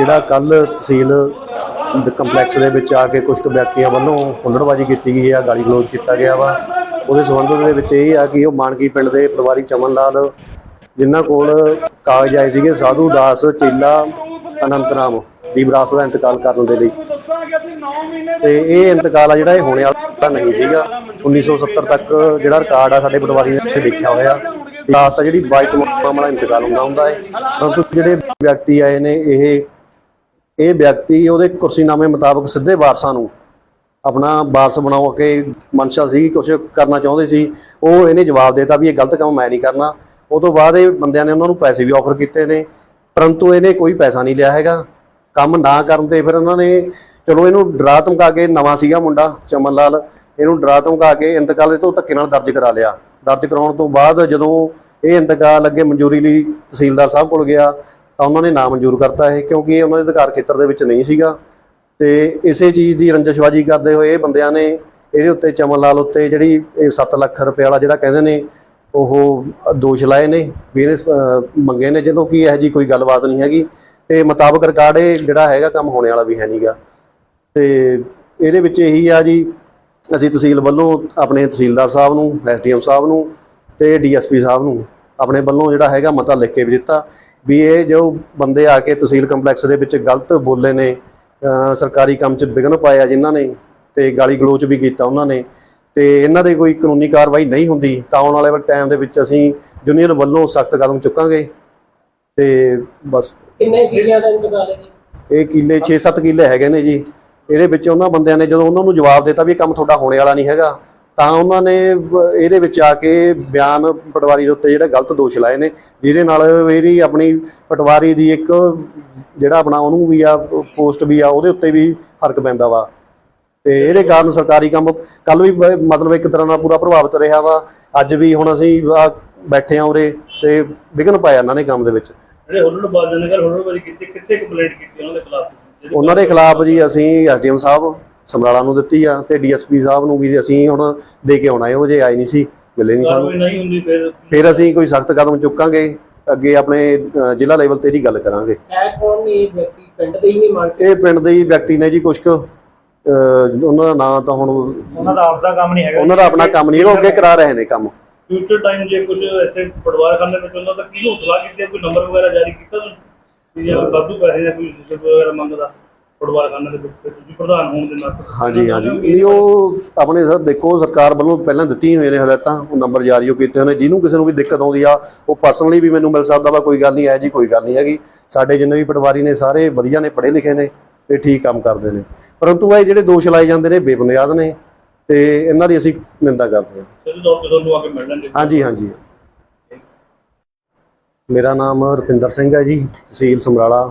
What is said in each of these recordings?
ਜਿਹੜਾ ਕੱਲ ਤਹਿਸੀਲ ਕੰਪਲੈਕਸ ਦੇ ਵਿੱਚ ਆ ਕੇ ਕੁਝ ਕੁ ਵਿਅਕਤੀਆਂ ਵੱਲੋਂ ਹੁੱਲੜਬਾਜ਼ੀ ਕੀਤੀ ਗਈ ਹੈ, ਗਾਲੀ ਗਲੋਚ ਕੀਤਾ ਗਿਆ ਵਾ। ਉਹਦੇ ਸੰਬੰਧ ਦੇ ਵਿੱਚ ਇਹ ਆ ਕਿ ਉਹ ਮਾਨਕੀ ਪਿੰਡ ਦੇ ਪਰਿਵਾਰੀ ਚਮਨ ਲਾਲ ਜਿਨ੍ਹਾਂ ਕੋਲ ਕਾਗਜ਼ ਆਏ ਸੀਗੇ, ਸਾਧੂ ਦਾਸ, ਚੇਲਾ ਅਨੰਤ ਰਾਮ ਦੀ ਵਿਰਾਸਤ ਦਾ ਇੰਤਕਾਲ ਕਰਨ ਦੇ ਲਈ। ਤੇ ਇਹ ਇੰਤਕਾਲ ਆ ਜਿਹੜਾ ਇਹ ਹੋਣੇ ਵਾਲਾ ਨਹੀਂ ਸੀਗਾ। 1970 ਤੱਕ ਜਿਹੜਾ ਰਿਕਾਰਡ ਆ ਸਾਡੇ ਪਟਵਾਰੀ ਨੇ ਦੇਖਿਆ ਹੋਇਆ। ਵਿਰਾਸਤ ਆ ਜਿਹੜੀ ਬਾਈ ਮਾਮਲਾ ਇੰਤਕਾਲ ਹੁੰਦਾ ਹੁੰਦਾ ਹੈ। ਪਰੰਤੂ ਜਿਹੜੇ ਵਿਅਕਤੀ ਆਏ ਨੇ, ਇਹ ਇਹ ਵਿਅਕਤੀ ਉਹਦੇ ਕੁਰਸੀਨਾਮੇ ਮੁਤਾਬਕ ਸਿੱਧੇ ਵਾਰਸਾਂ ਨੂੰ ਆਪਣਾ ਵਾਰਸ ਬਣਾਉ ਕੇ ਮਨਸ਼ਾ ਸੀ ਕੁਝ ਕਰਨਾ ਚਾਹੁੰਦੇ ਸੀ, ਉਹ ਇਹਨੇ ਜਵਾਬ ਦਿੱਤਾ ਵੀ ਇਹ ਗਲਤ ਕੰਮ ਮੈਂ ਨਹੀਂ ਕਰਨਾ। ਉਹ ਤੋਂ ਬਾਅਦ ਇਹ ਬੰਦਿਆਂ ਨੇ ਉਹਨਾਂ ਨੂੰ ਪੈਸੇ ਵੀ ਆਫਰ ਕੀਤੇ ਨੇ, ਪਰੰਤੂ ਇਹਨੇ ਕੋਈ ਪੈਸਾ ਨਹੀਂ ਲਿਆ ਹੈਗਾ। ਕੰਮ ਨਾ ਕਰਨ ਤੇ ਫਿਰ ਉਹਨਾਂ ਨੇ, ਚਲੋ ਇਹਨੂੰ ਡਰਾ ਧਮਕਾ ਕੇ ਨਵਾਂ ਸੀਗਾ ਮੁੰਡਾ, ਚਮਨ ਲਾਲ, ਇਹਨੂੰ ਡਰਾ ਧਮਕਾ ਕੇ ਇੰਤਕਾਲ ਤੋਂ ਧੱਕੇ ਨਾਲ ਦਰਜ ਕਰਾ ਲਿਆ। ਦਰਜ ਕਰਾਉਣ ਤੋਂ ਬਾਅਦ ਜਦੋਂ ਇਹ ਇੰਤਕਾਲ ਅੱਗੇ ਮਨਜ਼ੂਰੀ ਲਈ ਤਹਿਸੀਲਦਾਰ ਸਾਹਿਬ ਕੋਲ ਗਿਆ ਤਾਂ ਉਹਨਾਂ ਨੇ ਨਾ ਮਨਜ਼ੂਰ ਕਰਤਾ ਇਹ, ਕਿਉਂਕਿ ਇਹ ਉਹਨਾਂ ਦੇ ਅਧਿਕਾਰ ਖੇਤਰ ਦੇ ਵਿੱਚ ਨਹੀਂ ਸੀਗਾ। ਤੇ ਇਸੇ ਚੀਜ਼ ਦੀ ਰੰਜਸ਼ਬਾਜੀ ਕਰਦੇ ਹੋਏ ਇਹ ਬੰਦਿਆਂ ਨੇ ਇਹਦੇ ਉੱਤੇ ਚਮਨ ਲਾਲ ਉੱਤੇ ਜਿਹੜੀ ਇਹ 7 ਲੱਖ ਰੁਪਏ ਵਾਲਾ ਜਿਹੜਾ ਕਹਿੰਦੇ ਨੇ, ਉਹ ਦੋਸ਼ ਲਾਏ ਨੇ, ਵੀ ਇਹਨੇ ਮੰਗੇ ਨੇ, ਜਦੋਂ ਕਿ ਇਹੋ ਜੀ ਕੋਈ ਗੱਲਬਾਤ ਨਹੀਂ ਹੈਗੀ। ਤੇ ਮੁਤਾਬਕ ਰਿਕਾਰਡ ਇਹ ਜਿਹੜਾ ਹੈਗਾ ਕੰਮ ਹੋਣੇ ਵਾਲਾ ਵੀ ਹੈ ਨਹੀਂਗਾ ਤੇ ਇਹਦੇ ਵਿੱਚ ਇਹੀ ਆ ਜੀ, ਅਸੀਂ ਤਹਿਸੀਲ ਵੱਲੋਂ ਆਪਣੇ ਤਹਿਸੀਲਦਾਰ ਸਾਹਿਬ ਨੂੰ, ਐਸਡੀਐਮ ਸਾਹਿਬ ਨੂੰ ਤੇ ਡੀਐਸਪੀ ਸਾਹਿਬ ਨੂੰ ਆਪਣੇ ਵੱਲੋਂ ਜਿਹੜਾ ਹੈਗਾ ਮਤਾ ਲਿਖ ਕੇ ਵੀ ਦਿੱਤਾ। ਵੀ ਇਹ ਜੋ ਬੰਦੇ ਆ ਕੇ ਤਹਿਸੀਲ ਕੰਪਲੈਕਸ ਦੇ ਵਿੱਚ ਗਲਤ ਬੋਲੇ ਨੇ ਸਰਕਾਰੀ ਕੰਮ 'ਚ ਵਿਘਨ ਪਾਇਆ ਜਿਨ੍ਹਾਂ ਨੇ ਤੇ ਗਾਲੀ ਗਲੋਚ ਵੀ ਕੀਤਾ ਉਹਨਾਂ ਨੇ ਤੇ ਇਹਨਾਂ ਦੇ ਕੋਈ ਕਾਨੂੰਨੀ ਕਾਰਵਾਈ ਨਹੀਂ ਹੁੰਦੀ ਤਾਂ ਆਉਣ ਵਾਲੇ ਟਾਈਮ ਦੇ ਵਿੱਚ ਅਸੀਂ ਯੂਨੀਅਨ ਵੱਲੋਂ ਸਖਤ ਕਦਮ ਚੁੱਕਾਂਗੇ। ਤੇ ਬਸ ਕਿੰਨੇ ਕਿੱਲਿਆਂ ਦਾ ਇੰਤਕਾਲ ਹੈ ਜੀ? ਇਹ ਕਿੱਲੇ 6-7 ਕਿੱਲੇ ਹੈਗੇ ਨੇ ਜੀ। ਇਹਦੇ ਵਿੱਚ ਉਹਨਾਂ ਬੰਦਿਆਂ ਨੇ ਜਦੋਂ ਉਹਨਾਂ ਨੂੰ ਜਵਾਬ ਦਿੱਤਾ ਵੀ ਇਹ ਕੰਮ ਤੁਹਾਡਾ ਹੋਣੇ ਵਾਲਾ ਨਹੀਂ ਹੈਗਾ ਤਾਂ ਉਹਨਾਂ ਨੇ ਇਹਦੇ ਵਿੱਚ ਆ ਕੇ ਬਿਆਨ ਪਟਵਾਰੀ ਦੇ ਉੱਤੇ ਜਿਹੜਾ ਗਲਤ ਦੋਸ਼ ਲਾਏ ਨੇ ਜਿਹਦੇ ਨਾਲ ਇਹਦੀ ਆਪਣੀ ਪਟਵਾਰੀ ਦੀ ਇੱਕ ਜਿਹੜਾ ਆਪਣਾ ਉਹਨੂੰ ਵੀ ਆ ਪੋਸਟ ਵੀ ਆ ਉਹਦੇ ਉੱਤੇ ਵੀ ਫ਼ਰਕ ਪੈਂਦਾ ਵਾ। ਤੇ ਇਹਦੇ ਕਾਰਨ ਸਰਕਾਰੀ ਕੰਮ ਕੱਲ ਵੀ ਮਤਲਬ ਇੱਕ ਤਰ੍ਹਾਂ ਨਾਲ ਪੂਰਾ ਪ੍ਰਭਾਵਿਤ ਰਿਹਾ ਵਾ। ਅੱਜ ਵੀ ਹੁਣ ਅਸੀਂ ਬੈਠੇ ਆ ਉਰੇ ਤੇ ਵਿਘਨ ਪਾਇਆ ਇਹਨਾਂ ਨੇ ਕੰਮ ਦੇ ਵਿੱਚ। ਜਿਹੜੇ ਹੁੱਲੜ ਬਾਜ਼ਾਂ ਨੇ ਗੱਲ ਹੁੱਲੜਬਾਜ਼ੀ ਕੀਤੀ ਕਿੱਥੇ ਕੰਪਲੇਂਟ ਕੀਤੀ ਉਹਨਾਂ ਦੇ ਖਿਲਾਫ? ਉਹਨਾਂ ਦੇ ਖਿਲਾਫ ਜੀ ਅਸੀਂ ਐਸਡੀਐਮ ਸਾਹਿਬ ਸਮਰਾਲਾ ਨੂੰ ਦਿੱਤੀ ਆ ਤੇ ਡੀਐਸਪੀ ਸਾਹਿਬ ਨੂੰ ਵੀ ਅਸੀਂ ਹੁਣ ਦੇ ਕੇ ਆਉਣਾ ਹੈ ਉਹ ਜੇ ਆਏ ਨਹੀਂ ਸੀ ਮਿਲੇ ਨਹੀਂ ਸਾਨੂੰ। ਨਹੀਂ ਹੁੰਦੀ ਫਿਰ ਫਿਰ ਅਸੀਂ ਕੋਈ ਸਖਤ ਕਦਮ ਚੁੱਕਾਂਗੇ ਅੱਗੇ ਆਪਣੇ ਜ਼ਿਲ੍ਹਾ ਲੈਵਲ ਤੇ ਇਹਦੀ ਗੱਲ ਕਰਾਂਗੇ। ਇਹ ਕੌਣ ਨੇ? ਇਹ ਵਿਅਕਤੀ ਪਿੰਡ ਦੇ ਹੀ ਨਹੀਂ ਮੰਨਦੇ ਇਹ ਪਿੰਡ ਦੇ ਹੀ ਵਿਅਕਤੀ ਨੇ ਜੀ ਕੁਛ ਕੁ। ਉਹਨਾਂ ਦਾ ਨਾਂ ਤਾਂ ਹੁਣ ਉਹਨਾਂ ਦਾ ਆਪਦਾ ਕੰਮ ਨਹੀਂ ਹੈਗਾ ਉਹਨਾਂ ਦਾ ਆਪਣਾ ਕੰਮ ਨਹੀਂ ਹੈਗਾ ਉਹ ਅੱਗੇ ਕਰਾ ਰਹੇ ਨੇ ਕੰਮ। ਫਿਊਚਰ ਟਾਈਮ ਜੇ ਕੁਝ ਇੱਥੇ ਪਟਵਾਰ ਖਾਨੇ ਵਿੱਚ ਹੁੰਦਾ ਤਾਂ ਕਿਹਨੂੰ ਇਤਲਾਹ ਕੀਤੀ ਹੈ? ਕੋਈ ਨੰਬਰ ਵਗੈਰਾ ਜਾਰੀ ਕੀਤਾ ਤੁਸੀਂ? ਜੇ ਵਾਧੂ ਪੈਸੇ ਜਾਂ ਕੋਈ ਰਿਸ਼ਵਤ ਵਗੈਰਾ ਮੰਗਦਾ? ਪਟਵਾਰ ਖਾਨੇ ਦੇ ਵਿੱਚ ਫਿਰ ਤੁਸੀਂ ਪ੍ਰਧਾਨ ਹੋਣ ਦੇ ਨਾਤੇ ਹਾਂਜੀ ਹਾਂਜੀ। ਨਹੀਂ ਉਹ ਆਪਣੇ ਸਰ ਦੇਖੋ ਸਰਕਾਰ ਵੱਲੋਂ ਪਹਿਲਾਂ ਦਿੱਤੀਆਂ ਹੋਈਆਂ ਨੇ ਹਦਾਇਤਾਂ ਉਹ ਨੰਬਰ ਜਾਰੀ ਕੀਤੇ ਹੋਏ ਨੇ। ਜਿਹਨੂੰ ਕਿਸੇ ਨੂੰ ਵੀ ਦਿੱਕਤ ਆਉਂਦੀ ਆ ਉਹ ਪਰਸਨਲੀ ਵੀ ਮੈਨੂੰ ਮਿਲ ਸਕਦਾ ਵਾ ਕੋਈ ਗੱਲ ਨਹੀਂ ਹੈ ਜੀ ਕੋਈ ਗੱਲ ਨਹੀਂ ਹੈਗੀ। ਸਾਡੇ ਜਿੰਨੇ ਵੀ ਪਟਵਾਰੀ ਨੇ ਸਾਰੇ ਵਧੀਆ ਨੇ ਪੜ੍ਹੇ ਲਿਖੇ ਨੇ ਤੇ ਠੀਕ ਕੰਮ ਕਰਦੇ ਨੇ। ਪਰੰਤੂ ਇਹ ਜਿਹੜੇ ਦੋਸ਼ ਲਾਏ ਜਾਂਦੇ ਨੇ ਬੇਬੁਨਿਆਦ ਨੇ ਤੇ ਇਹਨਾਂ ਦੀ ਅਸੀਂ ਨਿੰਦਾ ਕਰਦੇ ਹਾਂ। ਤੁਹਾਨੂੰ ਆ ਕੇ ਹਾਂਜੀ ਹਾਂਜੀ। ਮੇਰਾ ਨਾਮ ਰੁਪਿੰਦਰ ਸਿੰਘ ਹੈ ਜੀ ਤਹਿਸੀਲ ਸਮਰਾਲਾ।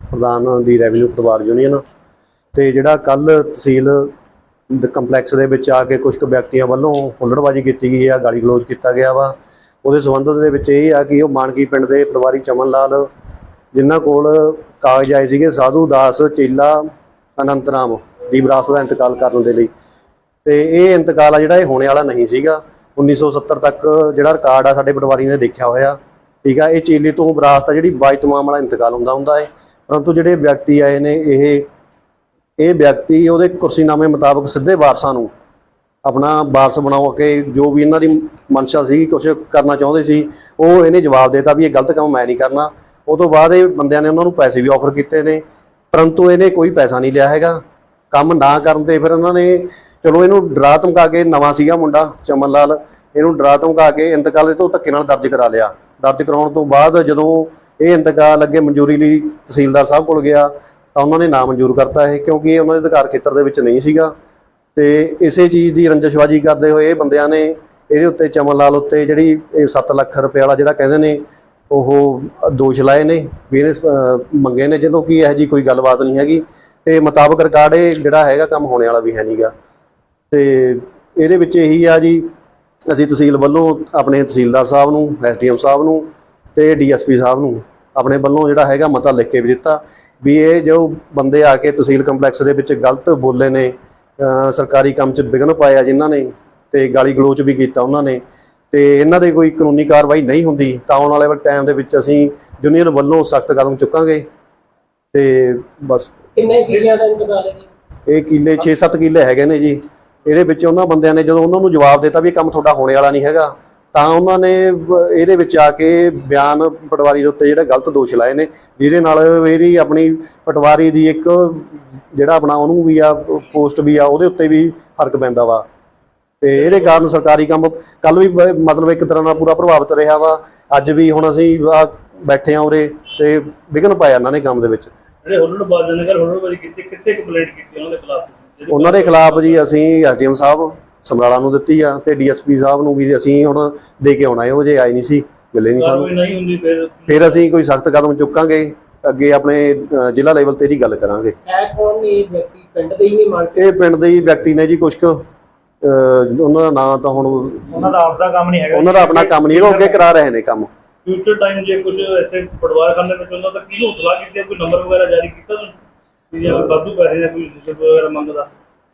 ਪ੍ਰਧਾਨ ਦੀ ਰੈਵਨਿਊ ਪਰਿਵਾਰ ਯੂਨੀਅਨ ਤੇ ਜਿਹੜਾ ਕੱਲ ਤਹਿਸੀਲ ਕੰਪਲੈਕਸ ਦੇ ਵਿੱਚ ਆ ਕੇ ਕੁਝ ਕੁ ਵਿਅਕਤੀਆਂ ਵੱਲੋਂ ਹੁੱਲੜਬਾਜ਼ੀ ਕੀਤੀ ਗਈ ਆ ਗਾਲੀ ਗਲੋਚ ਕੀਤਾ ਗਿਆ ਵਾ। ਉਹਦੇ ਸੰਬੰਧ ਦੇ ਵਿੱਚ ਇਹ ਆ ਕਿ ਉਹ ਮਾਨਕੀ ਪਿੰਡ ਦੇ ਪਰਿਵਾਰੀ ਚਮਨ ਲਾਲ ਜਿਨ੍ਹਾਂ ਕੋਲ ਕਾਗਜ਼ ਆਏ ਸੀਗੇ, ਸਾਧੂ ਦਾਸ, ਚੇਲਾ, ਅਨੰਤ ਰਾਮ ਦੀ ਵਿਰਾਸਤ ਦਾ ਇੰਤਕਾਲ ਕਰਨ ਦੇ ਲਈ। ਤੇ ਇਹ ਇੰਤਕਾਲ ਆ ਜਿਹੜਾ ਇਹ ਹੋਣੇ ਵਾਲਾ ਨਹੀਂ ਸੀਗਾ। 1970 ਤੱਕ ਜਿਹੜਾ ਰਿਕਾਰਡ ਆ ਸਾਡੇ ਪਟਵਾਰੀ ਨੇ ਦੇਖਿਆ ਹੋਇਆ। ਠੀਕ ਆ, ਇਹ ਚੇਲੇ ਤੋਂ ਵਿਰਾਸਤ ਆ ਜਿਹੜੀ ਬਾਈ ਤਮਾਮ ਵਾਲਾ ਇੰਤਕਾਲ ਹੁੰਦਾ ਹੁੰਦਾ ਹੈ। ਪਰੰਤੂ ਜਿਹੜੇ ਵਿਅਕਤੀ ਆਏ ਨੇ, ਇਹ ਇਹ ਵਿਅਕਤੀ ਉਹਦੇ ਕੁਰਸੀਨਾਮੇ ਮੁਤਾਬਕ ਸਿੱਧੇ ਵਾਰਸਾਂ ਨੂੰ ਆਪਣਾ ਵਾਰਸ ਬਣਾਉ ਕੇ ਜੋ ਵੀ ਇਹਨਾਂ ਦੀ ਮਨਸ਼ਾ ਸੀ ਕੁਝ ਕਰਨਾ ਚਾਹੁੰਦੇ ਸੀ, ਉਹ ਇਹਨੇ ਜਵਾਬ ਦਿੱਤਾ ਵੀ ਇਹ ਗਲਤ ਕੰਮ ਮੈਂ ਨਹੀਂ ਕਰਨਾ। ਉਹ ਤੋਂ ਬਾਅਦ ਇਹ ਬੰਦਿਆਂ ਨੇ ਉਹਨਾਂ ਨੂੰ ਪੈਸੇ ਵੀ ਆਫਰ ਕੀਤੇ ਨੇ, ਪਰੰਤੂ ਇਹਨੇ ਕੋਈ ਪੈਸਾ ਨਹੀਂ ਲਿਆ ਹੈਗਾ। ਕੰਮ ਨਾ ਕਰਨ ਤੇ ਫਿਰ ਉਹਨਾਂ ਨੇ, ਚਲੋ ਇਹਨੂੰ ਡਰਾ ਧਮਕਾ ਕੇ, ਨਵਾਂ ਸੀਗਾ ਮੁੰਡਾ ਚਮਨ ਲਾਲ, ਇਹਨੂੰ ਡਰਾ ਧਮਕਾ ਕੇ ਇੰਤਕਾਲ ਤੋਂ ਧੱਕੇ ਨਾਲ ਦਰਜ ਕਰਾ ਲਿਆ। ਦਰਜ ਕਰਾਉਣ ਤੋਂ ਬਾਅਦ ਜਦੋਂ ਇਹ ਇੰਤਕਾਲ ਅੱਗੇ ਮਨਜ਼ੂਰੀ ਲਈ ਤਹਿਸੀਲਦਾਰ ਸਾਹਿਬ ਕੋਲ ਗਿਆ, ਤਾਂ ਉਹਨਾਂ ਨੇ ਨਾ ਮਨਜ਼ੂਰ ਕਰਤਾ ਇਹ, ਕਿਉਂਕਿ ਇਹ ਉਹਨਾਂ ਦੇ ਅਧਿਕਾਰ ਖੇਤਰ ਦੇ ਵਿੱਚ ਨਹੀਂ ਸੀਗਾ। ਤੇ ਇਸੇ ਚੀਜ਼ ਦੀ ਰੰਜਸ਼ਬਾਜੀ ਕਰਦੇ ਹੋਏ ਇਹ ਬੰਦਿਆਂ ਨੇ ਇਹਦੇ ਉੱਤੇ ਚਮਨ ਲਾਲ ਉੱਤੇ ਜਿਹੜੀ ਇਹ 7 ਲੱਖ ਰੁਪਏ ਵਾਲਾ ਜਿਹੜਾ ਕਹਿੰਦੇ ਨੇ, ਉਹ ਦੋਸ਼ ਲਾਏ ਨੇ, ਵੀ ਇਹਨੇ ਮੰਗੇ ਨੇ, ਜਦੋਂ ਕਿ ਇਹੋ ਜੀ ਕੋਈ ਗੱਲਬਾਤ ਨਹੀਂ ਹੈਗੀ। ਤੇ ਮੁਤਾਬਕ ਰਿਕਾਰਡ ਇਹ ਜਿਹੜਾ ਹੈਗਾ ਕੰਮ ਹੋਣੇ ਵਾਲਾ ਵੀ ਹੈ ਨਹੀਂਗਾ ਤੇ ਇਹਦੇ ਵਿੱਚ ਇਹੀ ਆ ਜੀ, ਅਸੀਂ ਤਹਿਸੀਲ ਵੱਲੋਂ ਆਪਣੇ ਤਹਿਸੀਲਦਾਰ ਸਾਹਿਬ ਨੂੰ, ਐਸਡੀਐਮ ਸਾਹਿਬ ਨੂੰ ਤੇ ਡੀਐਸਪੀ ਸਾਹਿਬ ਨੂੰ ਆਪਣੇ ਵੱਲੋਂ ਜਿਹੜਾ ਹੈਗਾ ਮਤਾ ਲਿਖ ਕੇ ਵੀ ਦਿੱਤਾ ਵੀ ਇਹ ਜੋ ਬੰਦੇ ਆ ਕੇ ਤਹਿਸੀਲ ਕੰਪਲੈਕਸ ਦੇ ਵਿੱਚ ਗਲਤ ਬੋਲੇ ਨੇ ਸਰਕਾਰੀ ਕੰਮ 'ਚ ਵਿਘਨ ਪਾਇਆ ਜਿਨ੍ਹਾਂ ਨੇ ਤੇ ਗਾਲੀ ਗਲੋਚ ਵੀ ਕੀਤਾ ਉਹਨਾਂ ਨੇ ਤੇ ਇਹਨਾਂ ਦੇ ਕੋਈ ਕਾਨੂੰਨੀ ਕਾਰਵਾਈ ਨਹੀਂ ਹੁੰਦੀ ਤਾਂ ਆਉਣ ਵਾਲੇ ਟਾਈਮ ਦੇ ਵਿੱਚ ਅਸੀਂ ਯੂਨੀਅਨ ਵੱਲੋਂ ਸਖਤ ਕਦਮ ਚੁੱਕਾਂਗੇ ਤੇ ਬਸ ਕਿੰਨੇ ਕਿੱਲਿਆਂ ਦਾ ਇੰਤਕਾਲ ਹੈ ਜੀ? ਇਹ ਕਿੱਲੇ 6-7 ਕਿੱਲੇ ਹੈਗੇ ਨੇ ਜੀ। ਇਹਦੇ ਵਿੱਚ ਉਹਨਾਂ ਬੰਦਿਆਂ ਨੇ ਜਦੋਂ ਉਹਨਾਂ ਨੂੰ ਜਵਾਬ ਦਿੱਤਾ ਵੀ ਇਹ ਕੰਮ ਤੁਹਾਡਾ ਹੋਣੇ ਵਾਲਾ ਨਹੀਂ ਹੈਗਾ ਤਾਂ ਉਹਨਾਂ ਨੇ ਇਹਦੇ ਵਿੱਚ ਆ ਕੇ ਬਿਆਨ ਪਟਵਾਰੀ ਦੇ ਉੱਤੇ ਜਿਹੜਾ ਗਲਤ ਦੋਸ਼ ਲਾਏ ਨੇ ਜਿਹਦੇ ਨਾਲ ਇਹਦੀ ਆਪਣੀ ਪਟਵਾਰੀ ਦੀ ਇੱਕ ਜਿਹੜਾ ਆਪਣਾ ਉਹਨੂੰ ਵੀ ਆ ਪੋਸਟ ਵੀ ਆ ਉਹਦੇ ਉੱਤੇ ਵੀ ਫ਼ਰਕ ਪੈਂਦਾ ਵਾ। ਤੇ ਇਹਦੇ ਕਾਰਨ ਸਰਕਾਰੀ ਕੰਮ ਕੱਲ ਵੀ ਬ- ਮਤਲਬ ਇੱਕ ਤਰ੍ਹਾਂ ਨਾਲ ਪੂਰਾ ਪ੍ਰਭਾਵਿਤ ਰਿਹਾ ਵਾ। ਅੱਜ ਵੀ ਹੁਣ ਅਸੀਂ ਬੈਠੇ ਆ ਉਰੇ ਤੇ ਵਿਘਨ ਪਾਇਆ ਇਹਨਾਂ ਨੇ ਕੰਮ ਦੇ ਵਿੱਚ। ਜਿਹੜੇ ਹੁਲੜ ਬਾਜ ਨੇ ਗੱਲ ਹੁਲੜਬਾਜੀ ਕੀਤੀ ਕਿੱਥੇ ਕੰਪਲੇਂਟ ਕੀਤੀ ਉਹਨਾਂ ਦੇ ਖਿਲਾਫ? ਉਹਨਾਂ ਦੇ ਖਿਲਾਫ ਜੀ ਅਸੀਂ ਐਸਡੀਐਮ ਸਾਹਿਬ ਸਮਰਾਲਾ ਨੂੰ ਦਿੱਤੀ ਆ ਤੇ ਡੀਐਸਪੀ ਸਾਹਿਬ ਨੂੰ ਵੀ ਅਸੀਂ ਹੁਣ ਦੇ ਕੇ ਆਉਣਾ ਹੈ ਉਹ ਜੇ ਆਏ ਨਹੀਂ ਸੀ ਮਿਲੇ ਨਹੀਂ ਸਾਨੂੰ। ਨਹੀਂ ਹੁੰਦੀ ਫਿਰ ਫਿਰ ਅਸੀਂ ਕੋਈ ਸਖਤ ਕਦਮ ਚੁੱਕਾਂਗੇ ਅੱਗੇ ਆਪਣੇ ਜ਼ਿਲ੍ਹਾ ਲੈਵਲ ਤੇ ਇਹਦੀ ਗੱਲ ਕਰਾਂਗੇ। ਹੈ ਕੌਣ ਨੇ ਇਹ ਵਿਅਕਤੀ ਪਿੰਡ ਦੇ ਹੀ ਨਹੀਂ ਮੰਨਦੇ ਇਹ ਪਿੰਡ ਦੇ ਹੀ ਵਿਅਕਤੀ ਨੇ ਜੀ ਕੁਛ ਕੁ। ਉਹਨਾਂ ਦਾ ਨਾਂ ਤਾਂ ਹੁਣ ਉਹਨਾਂ ਦਾ ਆਪਦਾ ਕੰਮ ਨਹੀਂ ਹੈਗਾ। ਉਹਨਾਂ ਦਾ ਆਪਣਾ ਕੰਮ ਨਹੀਂ ਹੈਗਾ ਉਹ ਅੱਗੇ ਕਰਾ ਰਹੇ ਨੇ ਕੰਮ। ਫਿਊਚਰ ਟਾਈਮ ਜੇ ਕੁਝ ਇੱਥੇ ਪਟਵਾਰਖਾਨੇ ਵਿੱਚ ਹੁੰਦਾ ਤਾਂ ਕਿਹਨੂੰ ਇਤਲਾਹ ਕੀਤੀ ਹੈ? ਕੋਈ ਨੰਬਰ ਵਗੈਰਾ ਜਾਰੀ ਕੀਤਾ ਤੁਸੀਂ? ਵੀ ਜੇ ਵਾਧੂ ਪੈਸੇ ਜਾਂ ਕੋਈ ਰਿਸ਼ਵਤ ਵਗੈਰਾ ਮੰਗਦਾ?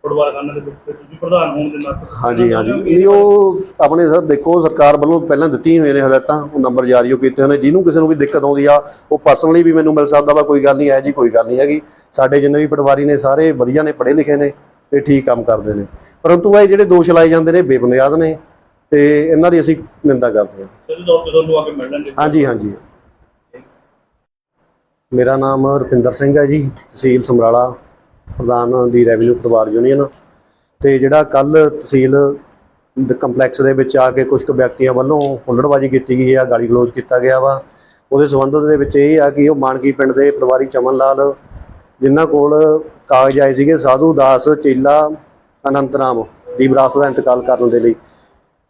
ਪਟਵਾਰਖਾਨੇ ਦੇ ਵਿੱਚ ਫਿਰ ਤੁਸੀਂ ਪ੍ਰਧਾਨ ਹੋਣ ਦੇ ਨਾਤੇ। ਹਾਂਜੀ ਹਾਂਜੀ। ਨਹੀਂ ਉਹ ਆਪਣੇ ਸਰ ਦੇਖੋ ਸਰਕਾਰ ਵੱਲੋਂ ਪਹਿਲਾਂ ਦਿੱਤੀ ਹੋਈਆਂ ਨੇ ਹਦਾਇਤਾਂ ਉਹ ਨੰਬਰ ਜਾਰੀ ਕੀਤੇ ਹੋਏ ਨੇ। ਜਿਹਨੂੰ ਕਿਸੇ ਨੂੰ ਵੀ ਦਿੱਕਤ ਆਉਂਦੀ ਆ ਉਹ ਪਰਸਨਲੀ ਵੀ ਮੈਨੂੰ ਮਿਲ ਸਕਦਾ ਵਾ ਕੋਈ ਗੱਲ ਨਹੀਂ ਹੈ ਜੀ ਕੋਈ ਗੱਲ ਨਹੀਂ ਹੈਗੀ। ਸਾਡੇ ਜਿੰਨੇ ਵੀ ਪਟਵਾਰੀ ਨੇ ਸਾਰੇ ਵਧੀਆ ਨੇ ਪੜ੍ਹੇ ਲਿਖੇ ਨੇ ਤੇ ਠੀਕ ਕੰਮ ਕਰਦੇ ਨੇ। ਪਰੰਤੂ ਇਹ ਜਿਹੜੇ ਦੋਸ਼ ਲਾਏ ਜਾਂਦੇ ਨੇ ਬੇਬੁਨਿਆਦ ਨੇ ਤੇ ਇਹਨਾਂ ਦੀ ਅਸੀਂ ਨਿੰਦਾ ਕਰਦੇ ਹਾਂ। ਸਿੱਧੇ ਤੌਰ ਤੇ ਤੁਹਾਨੂੰ ਆ ਕੇ ਮਿਲਣਗੇ ਹਾਂਜੀ ਹਾਂਜੀ। ਮੇਰਾ ਨਾਮ ਰੁਪਿੰਦਰ ਸਿੰਘ ਹੈ ਜੀ ਤਹਿਸੀਲ ਸਮਰਾਲਾ। ਪ੍ਰਧਾਨ ਦੀ ਰੈਵਨਿਊ ਪਰਿਵਾਰ ਯੂਨੀਅਨ ਤੇ ਜਿਹੜਾ ਕੱਲ ਤਹਿਸੀਲ ਕੰਪਲੈਕਸ ਦੇ ਵਿੱਚ ਆ ਕੇ ਕੁਝ ਕੁ ਵਿਅਕਤੀਆਂ ਵੱਲੋਂ ਹੁੱਲੜਬਾਜੀ ਕੀਤੀ ਗਈ ਆ ਗਾਲੀ ਗਲੋਚ ਕੀਤਾ ਗਿਆ ਵਾ। ਉਹਦੇ ਸੰਬੰਧ ਦੇ ਵਿੱਚ ਇਹ ਆ ਕਿ ਉਹ ਮਾਨਕੀ ਪਿੰਡ ਦੇ ਪਰਿਵਾਰੀ ਚਮਨ ਲਾਲ ਜਿਨ੍ਹਾਂ ਕੋਲ ਕਾਗਜ਼ ਆਏ ਸੀਗੇ, ਸਾਧੂ ਦਾਸ, ਚੇਲਾ, ਅਨੰਤ ਰਾਮ ਦੀ ਵਿਰਾਸਤ ਦਾ ਇੰਤਕਾਲ ਕਰਨ ਦੇ ਲਈ।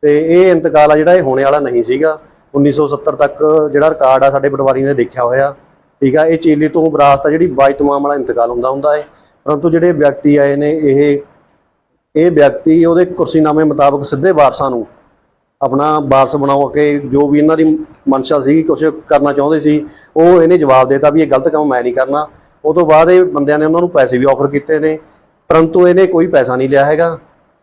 ਤੇ ਇਹ ਇੰਤਕਾਲ ਆ ਜਿਹੜਾ ਇਹ ਹੋਣੇ ਵਾਲਾ ਨਹੀਂ ਸੀਗਾ। 1970 ਤੱਕ ਜਿਹੜਾ ਰਿਕਾਰਡ ਆ ਸਾਡੇ ਪਟਵਾਰੀ ਨੇ ਦੇਖਿਆ ਹੋਇਆ। ਠੀਕ ਆ, ਇਹ ਚੇਲੇ ਤੋਂ ਵਿਰਾਸਤ ਆ ਜਿਹੜੀ ਬਾਈ ਤਮਾਮ ਵਾਲਾ ਇੰਤਕਾਲ ਹੁੰਦਾ ਹੁੰਦਾ ਹੈ। ਪਰੰਤੂ ਜਿਹੜੇ ਵਿਅਕਤੀ ਆਏ ਨੇ, ਇਹ ਇਹ ਵਿਅਕਤੀ ਉਹਦੇ ਕੁਰਸੀਨਾਮੇ ਮੁਤਾਬਕ ਸਿੱਧੇ ਵਾਰਸਾਂ ਨੂੰ ਆਪਣਾ ਵਾਰਸ ਬਣਾਓ ਕੇ ਜੋ ਵੀ ਇਹਨਾਂ ਦੀ ਮਨਸ਼ਾ ਸੀ ਕੁਝ ਕਰਨਾ ਚਾਹੁੰਦੇ ਸੀ, ਉਹ ਇਹਨੇ ਜਵਾਬ ਦੇਤਾ ਵੀ ਇਹ ਗਲਤ ਕੰਮ ਮੈਂ ਨਹੀਂ ਕਰਨਾ। ਉਹ ਤੋਂ ਬਾਅਦ ਇਹ ਬੰਦਿਆਂ ਨੇ ਉਹਨਾਂ ਨੂੰ ਪੈਸੇ ਵੀ ਆਫਰ ਕੀਤੇ ਨੇ, ਪਰੰਤੂ ਇਹਨੇ ਕੋਈ ਪੈਸਾ ਨਹੀਂ ਲਿਆ ਹੈਗਾ।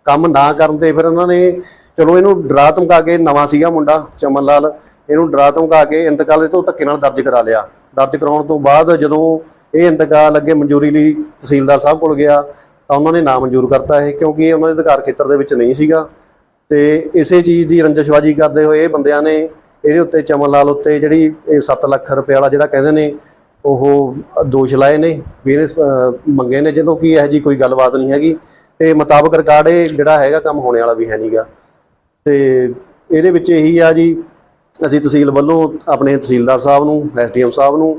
ਕੰਮ ਨਾ ਕਰਨ ਤੇ ਫਿਰ ਉਹਨਾਂ ਨੇ, ਚਲੋ ਇਹਨੂੰ ਡਰਾ ਧਮਕਾ ਕੇ ਨਵਾਂ ਸੀਗਾ ਮੁੰਡਾ, ਚਮਨ ਲਾਲ, ਇਹਨੂੰ ਡਰਾ ਧਮਕਾ ਕੇ ਇੰਤਕਾਲ ਤੋਂ ਧੱਕੇ ਨਾਲ ਦਰਜ ਕਰਾ ਲਿਆ। ਦਰਜ ਕਰਾਉਣ ਤੋਂ ਬਾਅਦ ਜਦੋਂ ਇਹ ਇੰਤਕਾਲ ਅੱਗੇ ਮਨਜ਼ੂਰੀ ਲਈ ਤਹਿਸੀਲਦਾਰ ਸਾਹਿਬ ਕੋਲ ਗਿਆ, ਤਾਂ ਉਹਨਾਂ ਨੇ ਨਾ ਮਨਜ਼ੂਰ ਕਰਤਾ ਇਹ, ਕਿਉਂਕਿ ਇਹ ਉਹਨਾਂ ਦੇ ਅਧਿਕਾਰ ਖੇਤਰ ਦੇ ਵਿੱਚ ਨਹੀਂ ਸੀਗਾ। ਤੇ ਇਸੇ ਚੀਜ਼ ਦੀ ਰੰਜਸ਼ਬਾਜੀ ਕਰਦੇ ਹੋਏ ਇਹ ਬੰਦਿਆਂ ਨੇ ਇਹਦੇ ਉੱਤੇ ਚਮਨ ਲਾਲ ਉੱਤੇ ਜਿਹੜੀ ਇਹ 7 ਲੱਖ ਰੁਪਏ ਵਾਲਾ ਜਿਹੜਾ ਕਹਿੰਦੇ ਨੇ, ਉਹ ਦੋਸ਼ ਲਾਏ ਨੇ, ਵੀ ਇਹਨੇ ਮੰਗੇ ਨੇ, ਜਦੋਂ ਕਿ ਇਹੋ ਜੀ ਕੋਈ ਗੱਲਬਾਤ ਨਹੀਂ ਹੈਗੀ। ਤੇ ਮੁਤਾਬਕ ਰਿਕਾਰਡ ਇਹ ਜਿਹੜਾ ਹੈਗਾ ਕੰਮ ਹੋਣੇ ਵਾਲਾ ਵੀ ਹੈ ਨਹੀਂਗਾ ਤੇ ਇਹਦੇ ਵਿੱਚ ਇਹੀ ਆ ਜੀ, ਅਸੀਂ ਤਹਿਸੀਲ ਵੱਲੋਂ ਆਪਣੇ ਤਹਿਸੀਲਦਾਰ ਸਾਹਿਬ ਨੂੰ, ਐਸਡੀਐਮ ਸਾਹਿਬ ਨੂੰ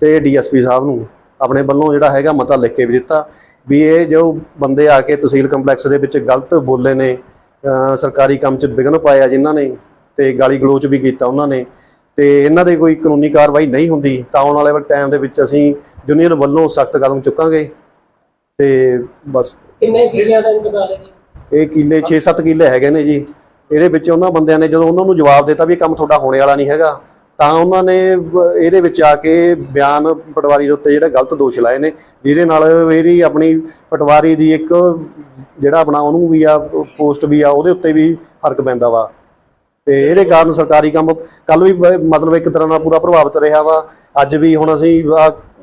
ਤੇ ਡੀਐਸਪੀ ਸਾਹਿਬ ਨੂੰ ਆਪਣੇ ਵੱਲੋਂ ਜਿਹੜਾ ਹੈਗਾ ਮਤਾ ਲਿਖ ਕੇ ਵੀ ਦਿੱਤਾ ਵੀ ਇਹ ਜੋ ਬੰਦੇ ਆ ਕੇ ਤਹਿਸੀਲ ਕੰਪਲੈਕਸ ਦੇ ਵਿੱਚ ਗਲਤ ਬੋਲੇ ਨੇ ਸਰਕਾਰੀ ਕੰਮ 'ਚ ਵਿਘਨ ਪਾਇਆ ਜਿਨ੍ਹਾਂ ਨੇ ਤੇ ਗਾਲੀ ਗਲੋਚ ਵੀ ਕੀਤਾ ਉਹਨਾਂ ਨੇ ਤੇ ਇਹਨਾਂ ਦੇ ਕੋਈ ਕਾਨੂੰਨੀ ਕਾਰਵਾਈ ਨਹੀਂ ਹੁੰਦੀ ਤਾਂ ਆਉਣ ਵਾਲੇ ਟਾਈਮ ਦੇ ਵਿੱਚ ਅਸੀਂ ਯੂਨੀਅਨ ਵੱਲੋਂ ਸਖਤ ਕਦਮ ਚੁੱਕਾਂਗੇ ਤੇ ਬਸ। ਕਿੰਨੇ ਕਿੱਲਿਆਂ ਦਾ ਇੰਤਕਾਲ ਹੈ ਜੀ? ਇਹ ਕਿੱਲੇ 6-7 ਕਿੱਲੇ ਹੈਗੇ ਨੇ ਜੀ। ਇਹਦੇ ਵਿੱਚ ਉਹਨਾਂ ਬੰਦਿਆਂ ਨੇ ਜਦੋਂ ਉਹਨਾਂ ਨੂੰ ਜਵਾਬ ਦਿੱਤਾ ਵੀ ਇਹ ਕੰਮ ਤੁਹਾਡਾ ਹੋਣੇ ਵਾਲਾ ਨਹੀਂ ਹੈਗਾ ਤਾਂ ਉਹਨਾਂ ਨੇ ਇਹਦੇ ਵਿੱਚ ਆ ਕੇ ਬਿਆਨ ਪਟਵਾਰੀ ਦੇ ਉੱਤੇ ਜਿਹੜਾ ਗਲਤ ਦੋਸ਼ ਲਾਏ ਨੇ ਜਿਹਦੇ ਨਾਲ ਇਹਦੀ ਆਪਣੀ ਪਟਵਾਰੀ ਦੀ ਇੱਕ ਜਿਹੜਾ ਆਪਣਾ ਉਹਨੂੰ ਵੀ ਆ ਪੋਸਟ ਵੀ ਆ ਉਹਦੇ ਉੱਤੇ ਵੀ ਫ਼ਰਕ ਪੈਂਦਾ ਵਾ। ਤੇ ਇਹਦੇ ਕਾਰਨ ਸਰਕਾਰੀ ਕੰਮ ਕੱਲ ਵੀ ਮਤਲਬ ਇੱਕ ਤਰ੍ਹਾਂ ਨਾਲ ਪੂਰਾ ਪ੍ਰਭਾਵਿਤ ਰਿਹਾ ਵਾ। ਅੱਜ ਵੀ ਹੁਣ ਅਸੀਂ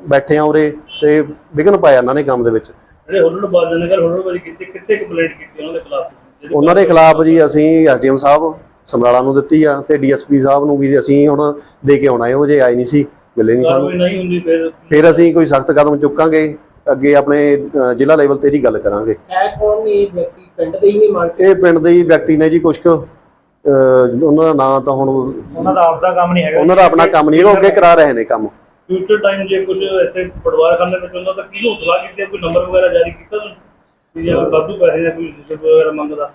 ਬੈਠੇ ਆ ਉਰੇ ਤੇ ਵਿਘਨ ਪਾਇਆ ਇਹਨਾਂ ਨੇ ਕੰਮ ਦੇ ਵਿੱਚ। ਜਿਹੜੇ ਹੁਲੜ ਬਾਜ ਨੇ ਗੱਲ ਹੁਲੜਬਾਜੀ ਕੀਤੀ ਕਿੱਥੇ ਕੰਪਲੇਂਟ ਕੀਤੀ ਉਹਨਾਂ ਦੇ ਖਿਲਾਫ? ਉਹਨਾਂ ਦੇ ਖਿਲਾਫ ਜੀ ਅਸੀਂ ਐਸਡੀਐਮ ਸਾਹਿਬ ਸਮਰਾਲਾ ਨੂੰ ਦਿੱਤੀ ਆ ਤੇ ਡੀਐਸਪੀ ਸਾਹਿਬ ਨੂੰ ਵੀ ਅਸੀਂ ਹੁਣ ਦੇ ਕੇ ਆਉਣਾ ਹੈ ਉਹ ਜੇ ਆਏ ਨਹੀਂ ਸੀ ਮਿਲੇ ਨਹੀਂ ਸਾਨੂੰ। ਨਹੀਂ ਹੁੰਦੀ ਫਿਰ ਫਿਰ ਅਸੀਂ ਕੋਈ ਸਖਤ ਕਦਮ ਚੁੱਕਾਂਗੇ ਅੱਗੇ ਆਪਣੇ ਜ਼ਿਲ੍ਹਾ ਲੈਵਲ ਤੇ ਇਹਦੀ ਗੱਲ ਕਰਾਂਗੇ। ਹੈ ਕੌਣ ਨੇ? ਇਹ ਵਿਅਕਤੀ ਪਿੰਡ ਦੇ ਹੀ ਨਹੀਂ ਮੰਨਦੇ ਇਹ ਪਿੰਡ ਦੇ ਹੀ ਵਿਅਕਤੀ ਨੇ ਜੀ ਕੁਝ ਕੁ। ਉਹਨਾਂ ਦਾ ਨਾਂ ਤਾਂ ਹੁਣ ਉਹਨਾਂ ਦਾ ਆਪਦਾ ਕੰਮ ਨਹੀਂ ਹੈਗਾ। ਉਹਨਾਂ ਦਾ ਆਪਣਾ ਕੰਮ ਨਹੀਂ ਹੈਗਾ ਉਹ ਅੱਗੇ ਕਰਾ ਰਹੇ ਨੇ ਕੰਮ। ਫਿਊਚਰ ਟਾਈਮ ਜੇ ਕੁਝ ਇੱਥੇ ਪਟਵਾਰਖਾਨੇ ਵਿੱਚ ਹੁੰਦਾ ਤਾਂ ਕਿਹਨੂੰ ਇਤਲਾਹ ਕੀਤੀ? ਕੋਈ ਨੰਬਰ ਵਗੈਰਾ ਜਾਰੀ ਕੀਤਾ ਤੁਸੀਂ? ਜੇ ਵਾਧੂ ਪੈਸੇ ਜਾਂ ਕੋਈ ਰਿਸ਼ਵਤ ਵਗੈਰਾ ਮੰਗਦਾ?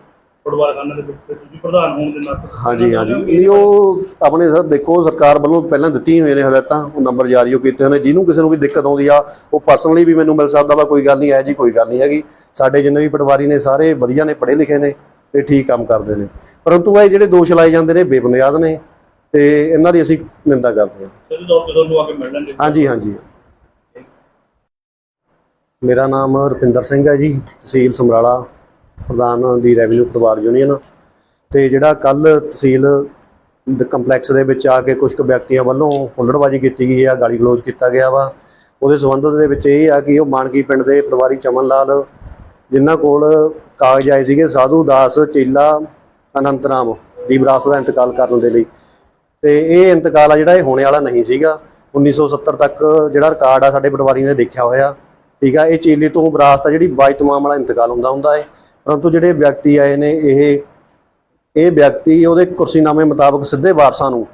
ਪਟਵਾਰਖਾਨੇ ਦੇ ਵਿੱਚ ਤੁਸੀਂ ਪ੍ਰਧਾਨ ਹੋਣ ਦੇ ਨਾਤੇ ਹਾਂਜੀ ਹਾਂਜੀ। ਨਹੀਂ ਉਹ ਆਪਣੇ ਸਰ ਦੇਖੋ ਸਰਕਾਰ ਵੱਲੋਂ ਪਹਿਲਾਂ ਦਿੱਤੀ ਹੋਈਆਂ ਨੇ ਹਦਾਇਤਾਂ ਉਹ ਨੰਬਰ ਜਾਰੀ ਕੀਤੇ ਹੋਏ ਨੇ। ਜਿਹਨੂੰ ਕਿਸੇ ਨੂੰ ਵੀ ਦਿੱਕਤ ਆਉਂਦੀ ਆ ਉਹ ਪਰਸਨਲੀ ਵੀ ਮੈਨੂੰ ਮਿਲ ਸਕਦਾ ਵਾ ਕੋਈ ਗੱਲ ਨਹੀਂ ਹੈ ਜੀ ਕੋਈ ਗੱਲ ਨਹੀਂ ਹੈਗੀ। ਸਾਡੇ ਜਿੰਨੇ ਵੀ ਪਟਵਾਰੀ ਨੇ ਸਾਰੇ ਵਧੀਆ ਨੇ ਪੜ੍ਹੇ ਲਿਖੇ ਨੇ ਤੇ ਠੀਕ ਕੰਮ ਕਰਦੇ ਨੇ। ਪਰੰਤੂ ਇਹ ਜਿਹੜੇ ਦੋਸ਼ ਲਾਏ ਜਾਂਦੇ ਨੇ ਬੇਬੁਨਿਆਦ ਨੇ ਤੇ ਇਹਨਾਂ ਦੀ ਅਸੀਂ ਨਿੰਦਾ ਕਰਦੇ ਹਾਂ। ਸਿੱਧੇ ਤੌਰ ਤੇ ਤੁਹਾਨੂੰ ਆ ਕੇ ਮਿਲਣਗੇ ਹਾਂਜੀ ਹਾਂਜੀ। ਮੇਰਾ ਨਾਮ ਰੁਪਿੰਦਰ ਸਿੰਘ ਹੈ ਜੀ ਤਹਿਸੀਲ ਸਮਰਾਲਾ। ਪ੍ਰਧਾਨ ਦੀ ਰੈਵਨਿਊ ਪਰਿਵਾਰ ਯੂਨੀਅਨ ਤੇ ਜਿਹੜਾ ਕੱਲ ਤਹਿਸੀਲ ਕੰਪਲੈਕਸ ਦੇ ਵਿੱਚ ਆ ਕੇ ਕੁਝ ਕੁ ਵਿਅਕਤੀਆਂ ਵੱਲੋਂ ਹੁੱਲੜਬਾਜੀ ਕੀਤੀ ਗਈ ਆ ਗਾਲੀ ਗਲੋਚ ਕੀਤਾ ਗਿਆ ਵਾ। ਉਹਦੇ ਸੰਬੰਧ ਦੇ ਵਿੱਚ ਇਹ ਆ ਕਿ ਉਹ ਮਾਨਕੀ ਪਿੰਡ ਦੇ ਪਰਿਵਾਰੀ ਚਮਨ ਲਾਲ ਜਿਨ੍ਹਾਂ ਕੋਲ ਕਾਗਜ਼ ਆਏ ਸੀਗੇ, ਸਾਧੂ ਦਾਸ, ਚੇਲਾ, ਅਨੰਤ ਰਾਮ ਦੀ ਵਿਰਾਸਤ ਦਾ ਇੰਤਕਾਲ ਕਰਨ ਦੇ ਲਈ। ਤੇ ਇਹ ਇੰਤਕਾਲ ਆ ਜਿਹੜਾ ਇਹ ਹੋਣੇ ਵਾਲਾ ਨਹੀਂ ਸੀਗਾ। 1970 ਤੱਕ ਜਿਹੜਾ ਰਿਕਾਰਡ ਆ ਸਾਡੇ ਪਟਵਾਰੀ ਨੇ ਦੇਖਿਆ ਹੋਇਆ। ਠੀਕ ਆ, ਇਹ ਚੇਲੇ ਤੋਂ ਵਿਰਾਸਤ ਆ ਜਿਹੜੀ ਬਾਈ ਤਮਾਮ ਵਾਲਾ ਇੰਤਕਾਲ ਹੁੰਦਾ ਹੁੰਦਾ ਹੈ। ਪਰੰਤੂ ਜਿਹੜੇ ਵਿਅਕਤੀ ਆਏ ਨੇ, ਇਹ ਇਹ ਵਿਅਕਤੀ ਉਹਦੇ ਕੁਰਸੀਨਾਮੇ ਮੁਤਾਬਕ ਸਿੱਧੇ ਵਾਰਸਾਂ ਨੂੰ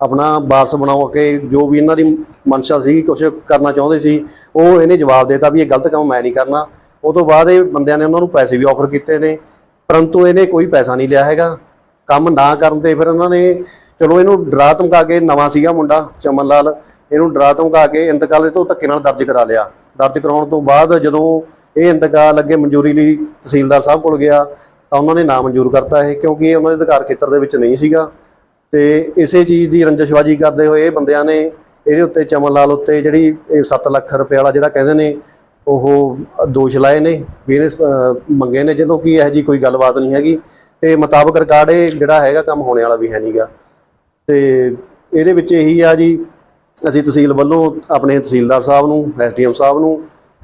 ਆਪਣਾ ਵਾਰਸ ਬਣਾਓ ਕੇ ਜੋ ਵੀ ਇਹਨਾਂ ਦੀ ਮਨਸ਼ਾ ਸੀ ਕੁਝ ਕਰਨਾ ਚਾਹੁੰਦੇ ਸੀ, ਉਹ ਇਹਨੇ ਜਵਾਬ ਦਿੱਤਾ ਵੀ ਇਹ ਗਲਤ ਕੰਮ ਮੈਂ ਨਹੀਂ ਕਰਨਾ। ਉਹ ਤੋਂ ਬਾਅਦ ਇਹ ਬੰਦਿਆਂ ਨੇ ਉਹਨਾਂ ਨੂੰ ਪੈਸੇ ਵੀ ਆਫਰ ਕੀਤੇ ਨੇ, ਪਰੰਤੂ ਇਹਨੇ ਕੋਈ ਪੈਸਾ ਨਹੀਂ ਲਿਆ ਹੈਗਾ। ਕੰਮ ਨਾ ਕਰਨ ਤੇ ਫਿਰ ਉਹਨਾਂ ਨੇ, ਚਲੋ ਇਹਨੂੰ ਡਰਾ ਧਮਕਾ ਕੇ, ਨਵਾਂ ਸੀਗਾ ਮੁੰਡਾ ਚਮਨ ਲਾਲ, ਇਹਨੂੰ ਡਰਾ ਧਮਕਾ ਕੇ ਇੰਤਕਾਲ ਤੋਂ ਧੱਕੇ ਨਾਲ ਦਰਜ ਕਰਾ ਲਿਆ। ਦਰਜ ਕਰਾਉਣ ਤੋਂ ਬਾਅਦ ਜਦੋਂ ਇਹ ਇੰਤਕਾਲ ਅੱਗੇ ਮਨਜ਼ੂਰੀ ਲਈ ਤਹਿਸੀਲਦਾਰ ਸਾਹਿਬ ਕੋਲ ਗਿਆ, ਤਾਂ ਉਹਨਾਂ ਨੇ ਨਾ ਮਨਜ਼ੂਰ ਕਰਤਾ ਇਹ, ਕਿਉਂਕਿ ਇਹ ਉਹਨਾਂ ਦੇ ਅਧਿਕਾਰ ਖੇਤਰ ਦੇ ਵਿੱਚ ਨਹੀਂ ਸੀਗਾ। ਤੇ ਇਸੇ ਚੀਜ਼ ਦੀ ਰੰਜਸ਼ਬਾਜੀ ਕਰਦੇ ਹੋਏ ਇਹ ਬੰਦਿਆਂ ਨੇ ਇਹਦੇ ਉੱਤੇ ਚਮਨ ਲਾਲ ਉੱਤੇ ਜਿਹੜੀ ਇਹ 7 ਲੱਖ ਰੁਪਏ ਵਾਲਾ ਜਿਹੜਾ ਕਹਿੰਦੇ ਨੇ, ਉਹ ਦੋਸ਼ ਲਾਏ ਨੇ, ਵੀ ਇਹਨੇ ਮੰਗੇ ਨੇ, ਜਦੋਂ ਕਿ ਇਹੋ ਜੀ ਕੋਈ ਗੱਲਬਾਤ ਨਹੀਂ ਹੈਗੀ। ਤੇ ਮੁਤਾਬਕ ਰਿਕਾਰਡ ਇਹ ਜਿਹੜਾ ਹੈਗਾ ਕੰਮ ਹੋਣੇ ਵਾਲਾ ਵੀ ਹੈ ਨਹੀਂਗਾ ਤੇ ਇਹਦੇ ਵਿੱਚ ਇਹੀ ਆ ਜੀ, ਅਸੀਂ ਤਹਿਸੀਲ ਵੱਲੋਂ ਆਪਣੇ ਤਹਿਸੀਲਦਾਰ ਸਾਹਿਬ ਨੂੰ, ਐਸਡੀਐਮ ਸਾਹਿਬ ਨੂੰ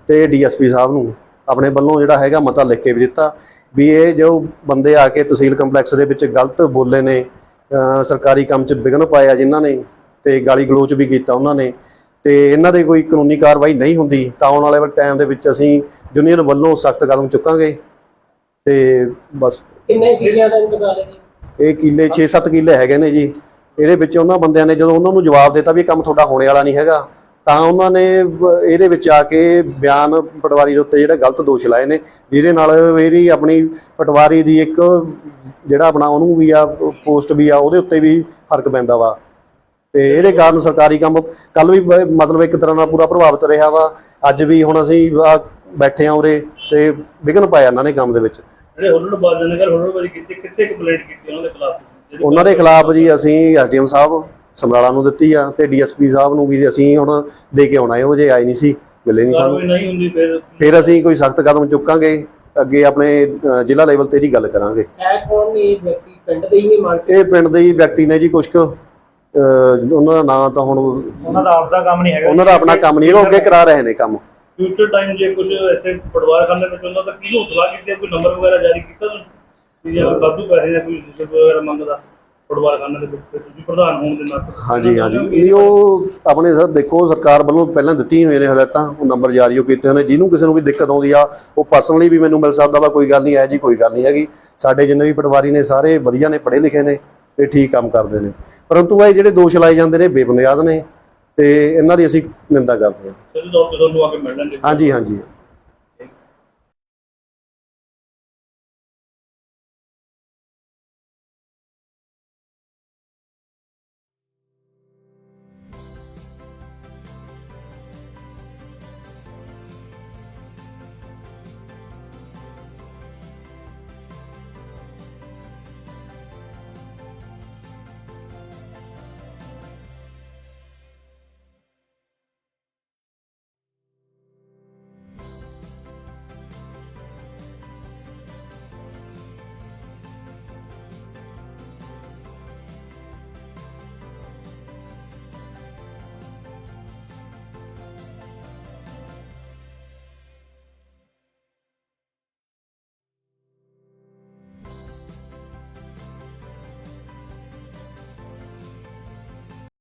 ਤੇ ਡੀਐਸਪੀ ਸਾਹਿਬ ਨੂੰ ਆਪਣੇ ਵੱਲੋਂ ਜਿਹੜਾ ਹੈਗਾ ਮਤਾ ਲਿਖ ਕੇ ਵੀ ਦਿੱਤਾ ਵੀ ਇਹ ਜੋ ਬੰਦੇ ਆ ਕੇ ਤਹਿਸੀਲ ਕੰਪਲੈਕਸ ਦੇ ਵਿੱਚ ਗਲਤ ਬੋਲੇ ਨੇ ਸਰਕਾਰੀ ਕੰਮ 'ਚ ਵਿਘਨ ਪਾਇਆ ਜਿਨ੍ਹਾਂ ਨੇ ਤੇ ਗਾਲੀ ਗਲੋਚ ਵੀ ਕੀਤਾ ਉਹਨਾਂ ਨੇ ਤੇ ਇਹਨਾਂ ਦੇ ਕੋਈ ਕਾਨੂੰਨੀ ਕਾਰਵਾਈ ਨਹੀਂ ਹੁੰਦੀ ਤਾਂ ਆਉਣ ਵਾਲੇ ਟਾਈਮ ਦੇ ਵਿੱਚ ਅਸੀਂ ਯੂਨੀਅਨ ਵੱਲੋਂ ਸਖਤ ਕਦਮ ਚੁੱਕਾਂਗੇ ਤੇ ਬਸ ਕਿੰਨੇ ਕਿੱਲਿਆਂ ਦਾ ਇੰਤਕਾਲ ਹੈ ਜੀ? ਇਹ ਕਿੱਲੇ 6-7 ਕਿੱਲੇ ਹੈਗੇ ਨੇ ਜੀ। ਇਹਦੇ ਵਿੱਚ ਉਹਨਾਂ ਬੰਦਿਆਂ ਨੇ ਜਦੋਂ ਉਹਨਾਂ ਨੂੰ ਜਵਾਬ ਦਿੱਤਾ ਵੀ ਇਹ ਕੰਮ ਤੁਹਾਡਾ ਹੋਣੇ ਵਾਲਾ ਨਹੀਂ ਹੈਗਾ ਤਾਂ ਉਹਨਾਂ ਨੇ ਇਹਦੇ ਵਿੱਚ ਆ ਕੇ ਬਿਆਨ ਪਟਵਾਰੀ ਦੇ ਉੱਤੇ ਜਿਹੜੇ ਗਲਤ ਦੋਸ਼ ਲਾਏ ਨੇ ਜਿਹਦੇ ਨਾਲ ਇਹਦੀ ਆਪਣੀ ਪਟਵਾਰੀ ਦੀ ਇੱਕ ਜਿਹੜਾ ਆਪਣਾ ਉਹਨੂੰ ਵੀ ਆ ਪੋਸਟ ਵੀ ਆ ਉਹਦੇ ਉੱਤੇ ਵੀ ਫ਼ਰਕ ਪੈਂਦਾ ਵਾ। ਤੇ ਇਹਦੇ ਕਾਰਨ ਸਰਕਾਰੀ ਕੰਮ ਕੱਲ ਵੀ ਬ- ਮਤਲਬ ਇੱਕ ਤਰ੍ਹਾਂ ਨਾਲ ਪੂਰਾ ਪ੍ਰਭਾਵਿਤ ਰਿਹਾ ਵਾ। ਅੱਜ ਵੀ ਹੁਣ ਅਸੀਂ ਆਹ ਬੈਠੇ ਆ ਉਰੇ ਤੇ ਵਿਘਨ ਪਾਇਆ ਇਹਨਾਂ ਨੇ ਕੰਮ ਦੇ ਵਿੱਚ। ਜਿਹੜੇ ਹੁਲੜ ਬਾਜ਼ਾਂ ਨੇ ਗੱਲ ਹੁਲੜਬਾਜ਼ੀ ਕੀਤੀ ਕਿੱਥੇ ਕੰਪਲੇਂਟ ਕੀਤੀ ਉਹਨਾਂ ਦੇ ਖਿਲਾਫ? ਉਹਨਾਂ ਦੇ ਖਿਲਾਫ ਜੀ ਅਸੀਂ ਐਸਡੀਐਮ ਸਾਹਿਬ ਸਮਰਾਲਾ ਨੂੰ ਦਿੱਤੀ ਆ ਤੇ ਡੀਐਸਪੀ ਸਾਹਿਬ ਨੂੰ ਵੀ ਅਸੀਂ ਹੁਣ ਦੇ ਕੇ ਆਉਣਾ ਹੈ ਉਹ ਜੇ ਆਏ ਨਹੀਂ ਸੀ ਮਿਲੇ ਨਹੀਂ ਸਾਨੂੰ। ਨਹੀਂ ਹੁੰਦੀ ਫਿਰ ਫਿਰ ਅਸੀਂ ਕੋਈ ਸਖਤ ਕਦਮ ਚੁੱਕਾਂਗੇ ਅੱਗੇ ਆਪਣੇ ਜ਼ਿਲ੍ਹਾ ਲੈਵਲ ਤੇ ਇਹਦੀ ਗੱਲ ਕਰਾਂਗੇ। ਇਹ ਕੌਣ ਨੇ ਵਿਅਕਤੀ ਪਿੰਡ ਦੇ ਹੀ ਨਹੀਂ ਮੰਨਦੇ ਇਹ ਪਿੰਡ ਦੇ ਹੀ ਵਿਅਕਤੀ ਨੇ ਜੀ ਕੁਛ ਕੁ। ਉਹਨਾਂ ਦਾ ਨਾਂ ਤਾਂ ਹੁਣ ਉਹਨਾਂ ਦਾ ਆਪਦਾ ਕੰਮ ਨਹੀਂ ਹੈਗਾ। ਉਹਨਾਂ ਦਾ ਆਪਣਾ ਕੰਮ ਨਹੀਂ ਹੈਗਾ ਉਹ ਅੱਗੇ ਕਰਾ ਰਹੇ ਨੇ ਕੰਮ। ਫਿਊਚਰ ਟਾਈਮ ਜੇ ਕੁਝ ਇੱਥੇ ਪਟਵਾਰਖਾਨੇ ਵਿੱਚ ਹੁੰਦਾ ਤਾਂ ਕਿਹਨੂੰ ਇਤਲਾਹ ਕੀਤੀ? ਕੋਈ ਨੰਬਰ ਵਗੈਰਾ ਜਾਰੀ ਕੀਤਾ ਤੁਸੀਂ? ਜਾਂ ਕਾਬੂ ਪੈਸੇ ਜਾਂ ਕੋਈ ਰਿਸ਼ਵਤ ਵਗੈਰਾ ਮੰਗਦਾ? ਪਟਵਾਰਖਾਨੇ ਦੇ ਵਿੱਚ ਤੁਸੀਂ ਪ੍ਰਧਾਨ ਹੋਣ ਦੇ ਨਾਤੇ ਹਾਂਜੀ ਹਾਂਜੀ। ਨਹੀਂ ਉਹ ਆਪਣੇ ਸਰ ਦੇਖੋ ਸਰਕਾਰ ਵੱਲੋਂ ਪਹਿਲਾਂ ਦਿੱਤੀ ਹੋਈਆਂ ਨੇ ਹਦਾਇਤਾਂ ਉਹ ਨੰਬਰ ਜਾਰੀ ਹੋ ਕੀਤੇ ਨੇ। ਜਿਹਨੂੰ ਕਿਸੇ ਨੂੰ ਵੀ ਦਿੱਕਤ ਆਉਂਦੀ ਆ ਉਹ ਪਰਸਨਲੀ ਵੀ ਮੈਨੂੰ ਮਿਲ ਸਕਦਾ ਵਾ ਕੋਈ ਗੱਲ ਨਹੀਂ ਹੈ ਜੀ ਕੋਈ ਗੱਲ ਨਹੀਂ ਹੈਗੀ। ਸਾਡੇ ਜਿੰਨੇ ਵੀ ਪਟਵਾਰੀ ਨੇ ਸਾਰੇ ਵਧੀਆ ਨੇ ਪੜ੍ਹੇ ਲਿਖੇ ਨੇ ਤੇ ਠੀਕ ਕੰਮ ਕਰਦੇ ਨੇ। ਪਰੰਤੂ ਇਹ ਜਿਹੜੇ ਦੋਸ਼ ਲਾਏ ਜਾਂਦੇ ਨੇ ਬੇਬੁਨਿਆਦ ਨੇ ਤੇ ਇਹਨਾਂ ਦੀ ਅਸੀਂ ਨਿੰਦਾ ਕਰਦੇ ਹਾਂ। ਹਾਂਜੀ ਹਾਂਜੀ।